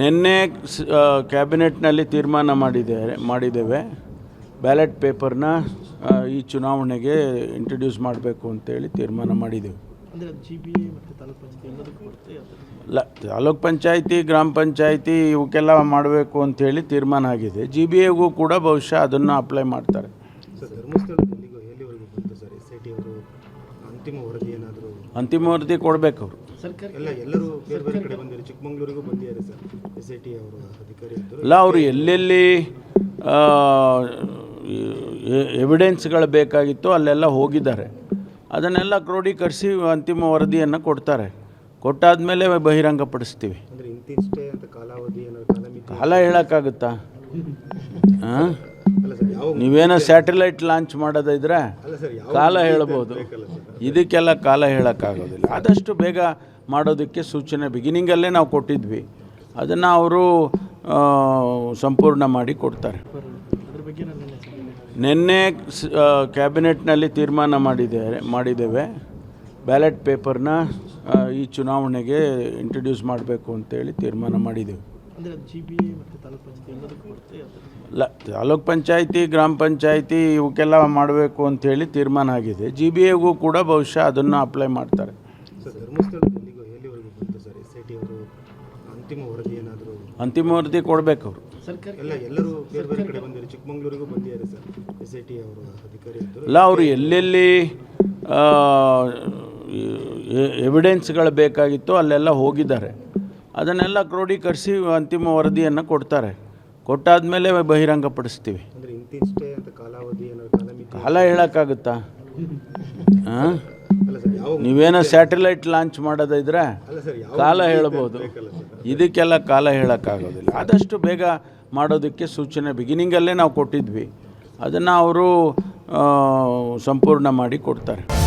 ನಿನ್ನೆ ಕ್ಯಾಬಿನೆಟ್ನಲ್ಲಿ ತೀರ್ಮಾನ ಮಾಡಿದೆ ಮಾಡಿದ್ದೇವೆ. ಬ್ಯಾಲೆಟ್ ಪೇಪರ್ನ ಈ ಚುನಾವಣೆಗೆ ಇಂಟ್ರೊಡ್ಯೂಸ್ ಮಾಡಬೇಕು ಅಂತೇಳಿ ತೀರ್ಮಾನ ಮಾಡಿದ್ದೇವೆ. ಇಲ್ಲ ಪಂಚಾಯತಿ ತಾಲೂಕ್ ಪಂಚಾಯಿತಿ ಗ್ರಾಮ ಪಂಚಾಯಿತಿ ಇವಕ್ಕೆಲ್ಲ ಮಾಡಬೇಕು ಅಂತೇಳಿ ತೀರ್ಮಾನ ಆಗಿದೆ. ಜಿ ಬಿ ಎಗೂ ಕೂಡ ಬಹುಶಃ ಅದನ್ನು ಅಪ್ಲೈ ಮಾಡ್ತಾರೆ. ಅವರು ಅಂತಿಮ ವರದಿ ಏನಾದರೂ ಅಂತಿಮ ವರದಿ ಕೊಡಬೇಕು ಅವರು. ಸರ್ ಎಲ್ಲ ಎಲ್ಲರೂ ಬೇರೆ ಬೇರೆ ಕಡೆ ಬಂದಿದ್ದಾರೆ. ಚಿಕ್ಕಮಂಗ್ಳೂರಿಗೂ ಬಂದಿದ್ದಾರೆ ಸರ್ ಎಸ್ ಐ ಟಿ ಅವರು ಅಧಿಕಾರಿ ಇದ್ದರು. ಅಲ್ಲ ಅವರು ಎಲ್ಲೆಲ್ಲಿ ಎವಿಡೆನ್ಸ್ಗಳು ಬೇಕಾಗಿತ್ತೋ ಅಲ್ಲೆಲ್ಲ ಹೋಗಿದ್ದಾರೆ. ಅದನ್ನೆಲ್ಲ ಕ್ರೋಢೀಕರಿಸಿ ಅಂತಿಮ ವರದಿಯನ್ನು ಕೊಡ್ತಾರೆ. ಕೊಟ್ಟಾದಮೇಲೆ ಬಹಿರಂಗಪಡಿಸ್ತೀವಿ. ಅಂದರೆ ಇಂತಿಷ್ಟೇ ಅಂತ ಕಾಲಾವಧಿ ಏನಾದ್ರು ಕಾಲಮಿತಿ ಕಾಲ ಹೇಳೋಕ್ಕಾಗುತ್ತಾ? ಹಾಂ ನೀವೇನೋ ಸ್ಯಾಟಲೈಟ್ ಲಾಂಚ್ ಮಾಡೋದಿದ್ರೆ ಕಾಲ ಹೇಳ್ಬೋದು. ಇದಕ್ಕೆಲ್ಲ ಕಾಲ ಹೇಳೋಕ್ಕಾಗೋದಿಲ್ಲ. ಆದಷ್ಟು ಬೇಗ ಮಾಡೋದಕ್ಕೆ ಸೂಚನೆ ಬಿಗಿನಿಂಗಲ್ಲೇ ನಾವು ಕೊಟ್ಟಿದ್ವಿ. ಅದನ್ನು ಅವರು ಸಂಪೂರ್ಣ ಮಾಡಿ ಕೊಡ್ತಾರೆ. ನಿನ್ನೆ ಕ್ಯಾಬಿನೆಟ್ನಲ್ಲಿ ತೀರ್ಮಾನ ಮಾಡಿದ್ದಾರೆ ಮಾಡಿದ್ದೇವೆ. ಬ್ಯಾಲೆಟ್ ಪೇಪರ್ನ ಈ ಚುನಾವಣೆಗೆ ಇಂಟ್ರಡ್ಯೂಸ್ ಮಾಡಬೇಕು ಅಂತೇಳಿ ತೀರ್ಮಾನ ಮಾಡಿದ್ದೇವೆ ಎ ತಾಲೂಕು ಪಂಚಾಯತಿ ಗ್ರಾಮ ಪಂಚಾಯತಿ ಇವಕ್ಕೆಲ್ಲ ಮಾಡಬೇಕು ಅಂಥೇಳಿ ತೀರ್ಮಾನ ಆಗಿದೆ. ಜಿ ಬಿ ಎಗೂ ಕೂಡ ಬಹುಶಃ ಅದನ್ನು ಅಪ್ಲೈ ಮಾಡ್ತಾರೆ. ಸರ್ ಧರ್ಮಸ್ಥಳದ ಎಲ್ಲಿಗೂ ಎಲ್ಲಿವರೆಗೂ ಬಂತು ಸರ್ ಎಸ್ ಅವರು? ಅಂತಿಮ ವರದಿ ಏನಾದರೂ? ಅಂತಿಮ ವರದಿ ಕೊಡಬೇಕು ಅವರು. ಸರ್ಕಾರ ಎಲ್ಲ ಎಲ್ಲರೂ ಬೇರೆ ಬೇರೆ ಕಡೆ ಬಂದಿದ್ದಾರೆ. ಚಿಕ್ಕಮಂಗ್ಳೂರಿಗೂ ಬಂದಿದ್ದಾರೆ ಸರ್ ಎಸ್ ಅವರು ಅಧಿಕಾರಿ ಇದ್ದರು ಅಲ್ಲ ಅವರು ಎಲ್ಲೆಲ್ಲಿ ಎವಿಡೆನ್ಸ್ಗಳು ಬೇಕಾಗಿತ್ತೋ ಅಲ್ಲೆಲ್ಲ ಹೋಗಿದ್ದಾರೆ. ಅದನ್ನೆಲ್ಲ ಕ್ರೋಢೀಕರಿಸಿ ಅಂತಿಮ ವರದಿಯನ್ನು ಕೊಡ್ತಾರೆ. ಬಹಿರಂಗಪಡಿಸ್ತೀವಿ. ಕಾಲಾವಧಿ ಏನಾದ್ರು ಕಾಲಮಿತಿ ಕಾಲ ಹೇಳೋಕ್ಕಾಗುತ್ತಾ? ಹಾಂ? ನೀವೇನೋ ಸ್ಯಾಟಲೈಟ್ ಲಾಂಚ್ ಮಾಡೋದಿದ್ರೆ ಕಾಲ ಹೇಳ್ಬೋದು. ಇದಕ್ಕೆಲ್ಲ ಕಾಲ ಹೇಳೋಕ್ಕಾಗೋದಿಲ್ಲ. ಆದಷ್ಟು ಬೇಗ ಮಾಡೋದಕ್ಕೆ ಸೂಚನೆ ಬಿಗಿನಿಂಗಲ್ಲೇ ನಾವು ಕೊಟ್ಟಿದ್ವಿ. ಅದನ್ನು ಅವರು ಸಂಪೂರ್ಣ ಮಾಡಿ ಕೊಡ್ತಾರೆ.